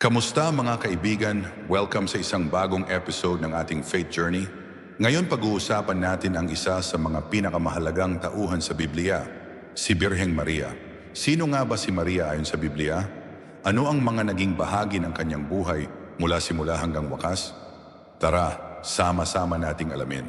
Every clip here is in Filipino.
Kamusta mga kaibigan? Welcome sa isang bagong episode ng ating Faith Journey. Ngayon pag-uusapan natin ang isa sa mga pinakamahalagang tauhan sa Biblia, si Birheng Maria. Sino nga ba si Maria ayon sa Biblia? Ano ang mga naging bahagi ng kanyang buhay mula simula hanggang wakas? Tara, sama-sama nating alamin.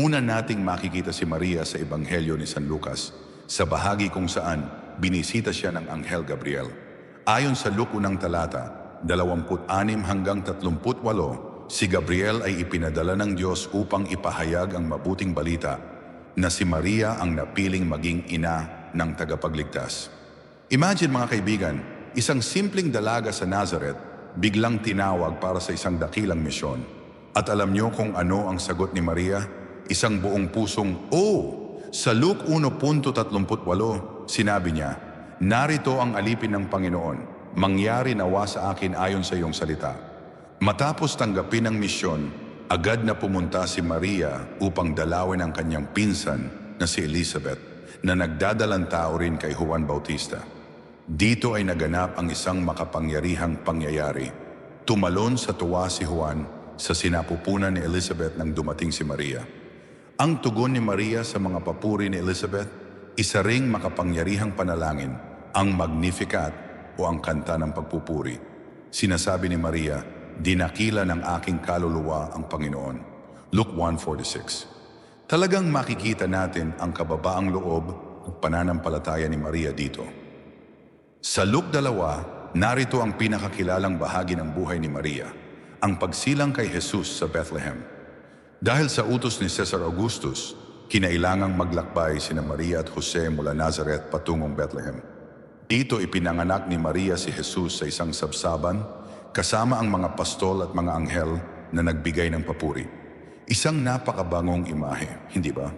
Una nating makikita si Maria sa Ebanghelyo ni San Lucas, sa bahagi kung saan binisita siya ng Anghel Gabriel. Ayon sa Luke unang talata, 26 hanggang 38, si Gabriel ay ipinadala ng Diyos upang ipahayag ang mabuting balita na si Maria ang napiling maging ina ng tagapagligtas. Imagine mga kaibigan, isang simpleng dalaga sa Nazareth biglang tinawag para sa isang dakilang misyon. At alam niyo kung ano ang sagot ni Maria? Isang buong pusong, Oh! Sa Luke 1.38, sinabi niya, Narito ang alipin ng Panginoon, mangyari nawa sa akin ayon sa iyong salita. Matapos tanggapin ang misyon, agad na pumunta si Maria upang dalawin ang kanyang pinsan na si Elizabeth na nagdadalang tao rin kay Juan Bautista. Dito ay naganap ang isang makapangyarihang pangyayari. Tumalon sa tuwa si Juan sa sinapupunan ni Elizabeth nang dumating si Maria. Ang tugon ni Maria sa mga papuri ni Elizabeth, isa ring makapangyarihang panalangin, ang Magnificat o ang kanta ng pagpupuri. Sinasabi ni Maria, dinakila ng aking kaluluwa ang Panginoon. Luke 1.46 Talagang makikita natin ang kababaang loob at pananampalataya ni Maria dito. Sa Luke 2, narito ang pinakakilalang bahagi ng buhay ni Maria, ang pagsilang kay Jesus sa Bethlehem. Dahil sa utos ni Caesar Augustus, kinailangang maglakbay sina Maria at Jose mula Nazareth patungong Bethlehem. Dito ipinanganak ni Maria si Jesus sa isang sabsaban kasama ang mga pastol at mga anghel na nagbigay ng papuri. Isang napakabangong imahe, hindi ba?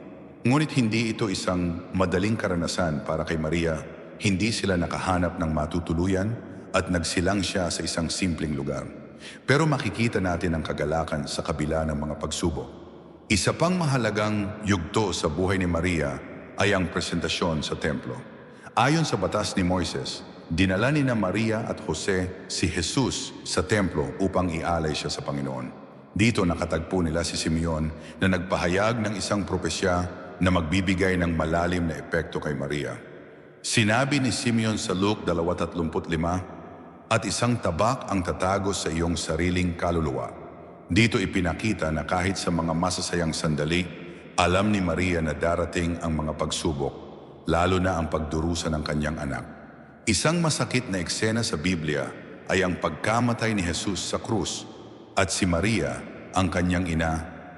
Ngunit hindi ito isang madaling karanasan para kay Maria. Hindi sila nakahanap ng matutuluyan at nagsilang siya sa isang simpleng lugar. Pero makikita natin ang kagalakan sa kabila ng mga pagsubok. Isa pang mahalagang yugto sa buhay ni Maria ay ang presentasyon sa templo. Ayon sa batas ni Moises, dinala ni na Maria at Jose si Jesus sa templo upang ialay siya sa Panginoon. Dito nakatagpo nila si Simeon na nagpahayag ng isang propesya na magbibigay ng malalim na epekto kay Maria. Sinabi ni Simeon sa Luke 2.35, At isang tabak ang tatagos sa iyong sariling kaluluwa. Dito ipinakita na kahit sa mga masasayang sandali, alam ni Maria na darating ang mga pagsubok, lalo na ang pagdurusa ng kanyang anak. Isang masakit na eksena sa Biblia ay ang pagkamatay ni Jesus sa krus at si Maria, ang kanyang ina,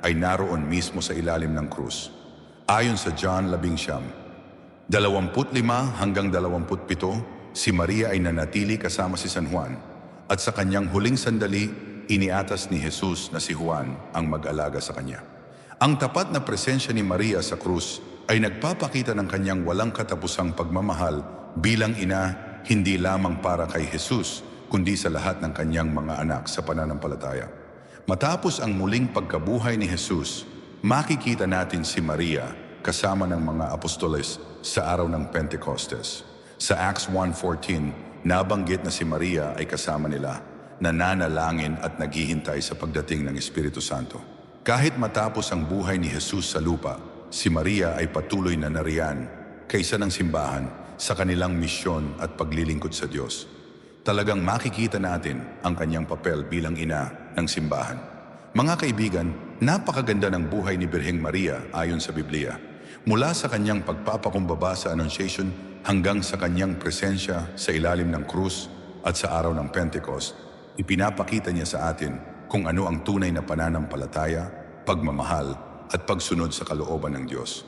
ay naroon mismo sa ilalim ng krus. Ayon sa John 11, 25 hanggang 27, si Maria ay nanatili kasama si San Juan at sa kanyang huling sandali, iniatas ni Jesus na si Juan ang mag-alaga sa kanya. Ang tapat na presensya ni Maria sa krus ay nagpapakita ng kanyang walang katapusang pagmamahal bilang ina hindi lamang para kay Jesus kundi sa lahat ng kanyang mga anak sa pananampalataya. Matapos ang muling pagkabuhay ni Jesus, makikita natin si Maria kasama ng mga apostoles sa araw ng Pentecostes. Sa Acts 1.14, nabanggit na si Maria ay kasama nila, nananalangin at naghihintay sa pagdating ng Espiritu Santo. Kahit matapos ang buhay ni Jesus sa lupa, si Maria ay patuloy na nariyan kaysa ng simbahan sa kanilang misyon at paglilingkod sa Diyos. Talagang makikita natin ang kanyang papel bilang ina ng simbahan. Mga kaibigan, napakaganda ng buhay ni Birheng Maria ayon sa Biblia. Mula sa kanyang pagpapakumbaba sa Annunciation hanggang sa kanyang presensya sa ilalim ng krus at sa araw ng Pentecost, ipinapakita niya sa atin kung ano ang tunay na pananampalataya, pagmamahal at pagsunod sa kalooban ng Diyos.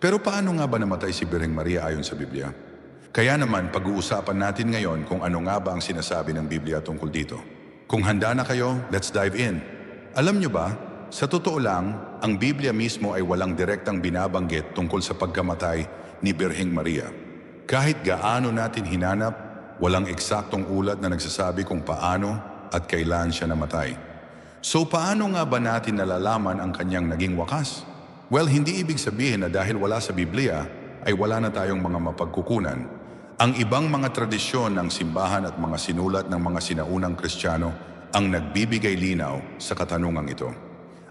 Pero paano nga ba namatay si Birheng Maria ayon sa Biblia? Kaya naman pag-uusapan natin ngayon kung ano nga ba ang sinasabi ng Biblia tungkol dito. Kung handa na kayo, let's dive in. Alam nyo ba, sa totoo lang, ang Biblia mismo ay walang direktang binabanggit tungkol sa pagkamatay ni Birheng Maria. Kahit gaano natin hinanap, walang eksaktong ulat na nagsasabi kung paano at kailan siya namatay. So paano nga ba natin nalalaman ang kanyang naging wakas? Well, hindi ibig sabihin na dahil wala sa Biblia, ay wala na tayong mga mapagkukunan Ang ibang mga tradisyon ng simbahan at mga sinulat ng mga sinaunang Kristiyano ang nagbibigay linaw sa katanungang ito.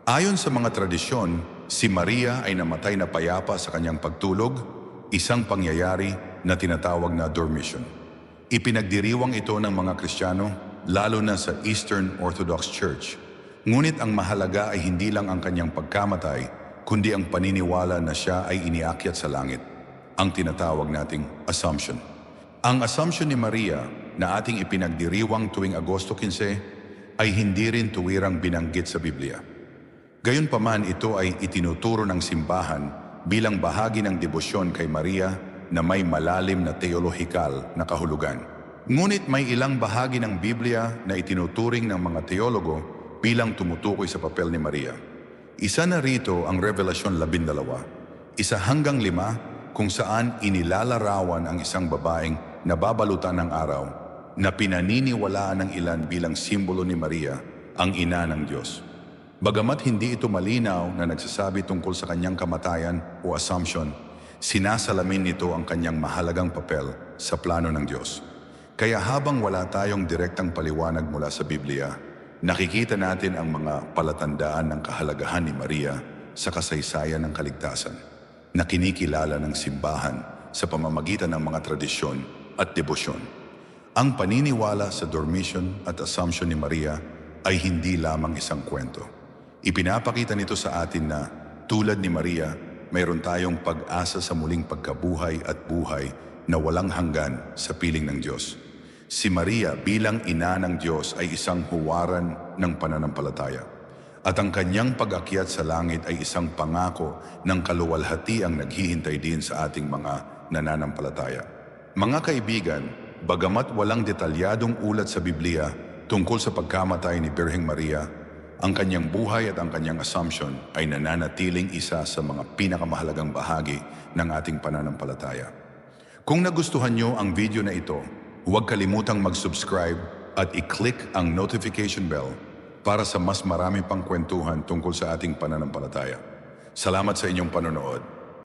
Ayon sa mga tradisyon, si Maria ay namatay na payapa sa kanyang pagtulog, isang pangyayari na tinatawag na dormition. Ipinagdiriwang ito ng mga Kristiyano, lalo na sa Eastern Orthodox Church. Ngunit ang mahalaga ay hindi lang ang kanyang pagkamatay, kundi ang paniniwala na siya ay iniakyat sa langit, ang tinatawag nating assumption. Ang assumption ni Maria na ating ipinagdiriwang tuwing Agosto 15 ay hindi rin tuwirang binanggit sa Biblia. Gayunpaman ito ay itinuturo ng simbahan bilang bahagi ng debosyon kay Maria na may malalim na teolohikal na kahulugan. Ngunit may ilang bahagi ng Biblia na itinuturing ng mga teologo bilang tumutukoy sa papel ni Maria. Isa na rito ang Revelasyon 12, isa hanggang lima kung saan inilalarawan ang isang babaeng nababalutan ng araw na pinaniniwalaan ng ilan bilang simbolo ni Maria, ang ina ng Diyos. Bagamat hindi ito malinaw na nagsasabi tungkol sa kanyang kamatayan o assumption, sinasalamin nito ang kanyang mahalagang papel sa plano ng Diyos. Kaya habang wala tayong direktang paliwanag mula sa Biblia, nakikita natin ang mga palatandaan ng kahalagahan ni Maria sa kasaysayan ng kaligtasan na kinikilala ng simbahan sa pamamagitan ng mga tradisyon at debosyon. Ang paniniwala sa dormition at assumption ni Maria ay hindi lamang isang kwento. Ipinapakita nito sa atin na tulad ni Maria, mayroon tayong pag-asa sa muling pagkabuhay at buhay na walang hanggan sa piling ng Diyos. Si Maria bilang ina ng Diyos ay isang huwaran ng pananampalataya. At ang kanyang pag-akyat sa langit ay isang pangako ng kaluwalhatiang naghihintay din sa ating mga nananampalataya. Mga kaibigan, bagamat walang detalyadong ulat sa Biblia tungkol sa pagkamatay ni Birheng Maria, ang kanyang buhay at ang kanyang assumption ay nananatiling isa sa mga pinakamahalagang bahagi ng ating pananampalataya. Kung nagustuhan nyo ang video na ito, huwag kalimutang mag-subscribe at i-click ang notification bell para sa mas marami pang kwentuhan tungkol sa ating pananampalataya. Salamat sa inyong panonood.